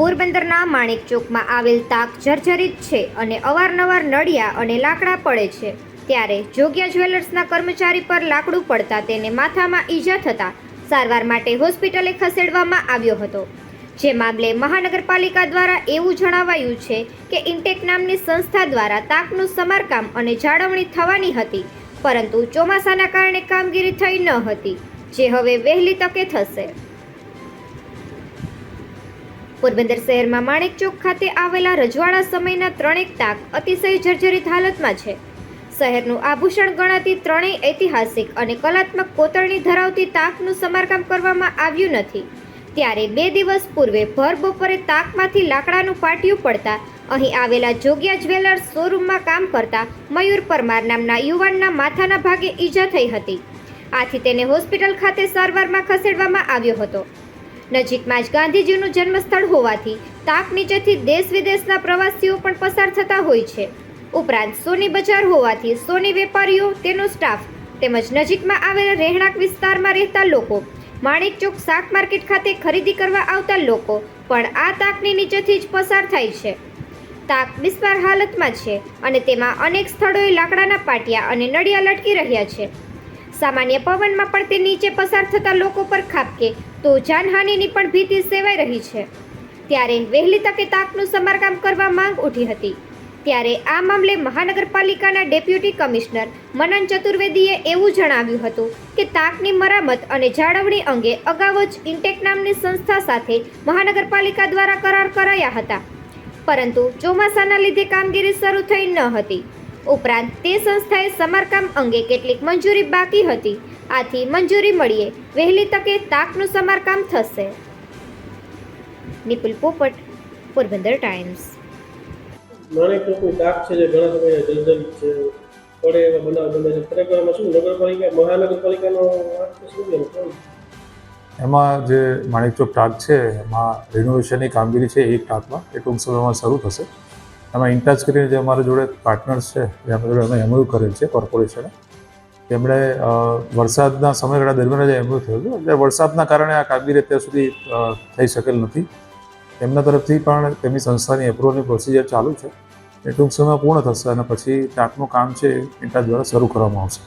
પોરબંદરના માણેક ચોકમાં આવેલ તાક જર્જરિત છે અને અવારનવાર નળિયા અને લાકડા પડે છે. ત્યારે જોગ્યા જ્વેલર્સના કર્મચારી પર લાકડું પડતા તેને માથામાં ઈજા થતા સારવાર માટે હોસ્પિટલે ખસેડવામાં આવ્યો હતો. જે મામલે મહાનગરપાલિકા દ્વારા એવું જણાવાયું છે કે ઇન્ટેક નામની સંસ્થા દ્વારા તાકનું સમારકામ અને જાળવણી થવાની હતી, પરંતુ ચોમાસાના કારણે કામગીરી થઈ ન હતી, જે હવે વહેલી તકે થશે. પોરબંદર શહેરમાં માણેક ચોક ખાતે આવેલા રજવાડા સમયના ત્રણેક તાક અતિશય જર્જરિત હાલતમાં છે. શહેરનું આભૂષણ ગણાતી ત્રણેય ઐતિહાસિક અને કલાત્મક કોતરણી ધરાવતી તાકનું સમારકામ કરવામાં આવ્યું નથી. ત્યારે બે દિવસ પૂર્વે ભર બપોરે તાકમાંથી લાકડાનું પાટિયું પડતા અહીં આવેલા જોગિયા જ્વેલર્સ શોરૂમમાં કામ કરતા મયુર પરમાર નામના યુવાનના માથાના ભાગે ઈજા થઈ હતી. આથી તેને હોસ્પિટલ ખાતે સારવારમાં ખસેડવામાં આવ્યો હતો. નજીકમાં જ ગાંધીજીનું જન્મસ્થળ હોવાથી તાક નીચેથી દેશ વિદેશના પ્રવાસીઓ પણ પસાર થતા હોય છે. ઉપરાંત સોની બજાર હોવાથી સોની વેપારીઓ, તેનો સ્ટાફ તેમજ નજીકમાં આવેલા રહેણાંક વિસ્તારમાં રહેતા લોકો, માણેક ચોક શાક માર્કેટ ખાતે ખરીદી કરવા આવતા લોકો પણ આ તાકની નીચેથી જ પસાર થાય છે. તાક બિસ્માર હાલતમાં છે અને તેમાં અનેક સ્થળોએ લાકડાના પાટિયા અને નળિયા લટકી રહ્યા છે. સામાન્ય પવનમાં પણ તે નીચે પસાર થતા લોકો પર ખાબકે, તો જાનહાનિની પણ ભીતિ સેવાઈ રહી છે. ત્યારે વહેલી તકે તાકનું સમારકામ કરવા માંગ ઉઠી હતી. ત્યારે આ મામલે મહાનગરપાલિકાના ડેપ્યુટી કમિશનર મનન ચતુર્વેદીએ એવું જણાવ્યું હતું કે તાકની મરામત અને જાળવણી અંગે અગાઉ જ ઇન્ટેક નામની સંસ્થા સાથે મહાનગરપાલિકા દ્વારા કરાર કરાયા હતા. પરંતુ ચોમાસાના લીધે કામગીરી શરૂ થઈ ન હતી. ઉપરાંત તે સંસ્થાએ સમારકામ અંગે કેટલીક મંજૂરી બાકી હતી. આથી મંજૂરી મળીએ વહેલી તકે તાકનું સમારકામ થશે. નિપુલ પોપટ પોરબંદર ટાઈમ્સ. માણેક ચોકની તાક છે જે ઘણા સમયે જર્જરિત છે પડે એવા બનાવ બને છે. ખરેખર એમાં શું નગરપાલિકા મહાનગરપાલિકાનો શું એમાં જે માણેકચોક ટાંક છે એમાં રિનોવેશનની કામગીરી છે એક ટાંકમાં એ ટૂંક સમયમાં શરૂ થશે. એમાં ઇન્ટાચ કરીને જે અમારા જોડે પાર્ટનર્સ છે જે અમારા જોડે અમે એમયુ કરેલ છે કોર્પોરેશને તેમણે વરસાદના સમયગાળા દરમિયાન જ એમયુ થયું હતું. એટલે વરસાદના કારણે આ કામગીરી અત્યાર સુધી થઈ શકેલ નથી. તેમના તરફથી પણ તેમની સંસ્થાની એપ્રુવલની પ્રોસિજર ચાલુ છે. એ ટૂંક સમયમાં પૂર્ણ થશે અને પછી ટાંકનું કામ છે ઇન્ટાચ દ્વારા શરૂ કરવામાં આવશે.